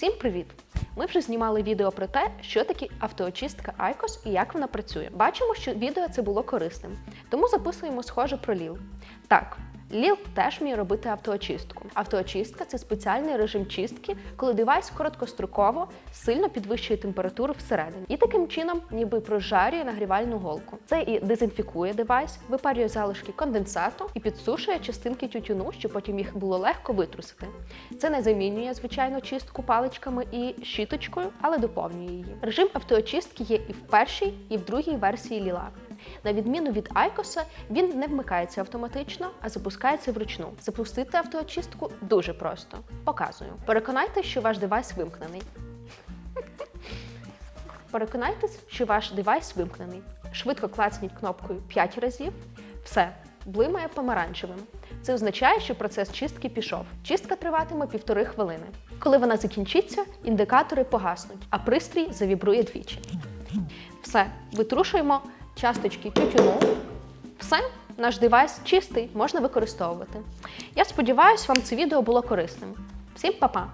Всім привіт! Ми вже знімали відео про те, що таке автоочистка IQOS і як вона працює. Бачимо, що відео це було корисним, тому записуємо схоже про ЛІЛ. Так, ЛІЛ теж вміє робити автоочистку. Автоочистка це спеціальний режим чистки, коли девайс короткостроково сильно підвищує температуру всередині і таким чином ніби прожарює нагрівальну голку. Це і дезінфікує девайс, випарює залишки конденсату і підсушує частинки тютюну, щоб потім їх було легко витрусити. Це не замінює звичайно чистку паличками і щіточкою, але доповнює її. Режим автоочистки є і в першій, і в другій версії ліла. На відміну від Айкоса, він не вмикається автоматично, а запускається вручну. Запустити автоочистку дуже просто. Показую. Переконайтесь, що ваш девайс вимкнений. Переконайтесь, що ваш девайс вимкнений. Швидко клацніть кнопкою 5 разів. Все, блимає помаранчевим. Це означає, що процес чистки пішов. Чистка триватиме півтори хвилини. Коли вона закінчиться, індикатори погаснуть, а пристрій завібрує двічі. Все, витрушуємо часточки тютюну. Все, наш девайс чистий, можна використовувати. Я сподіваюся, вам це відео було корисним. Всім па-па!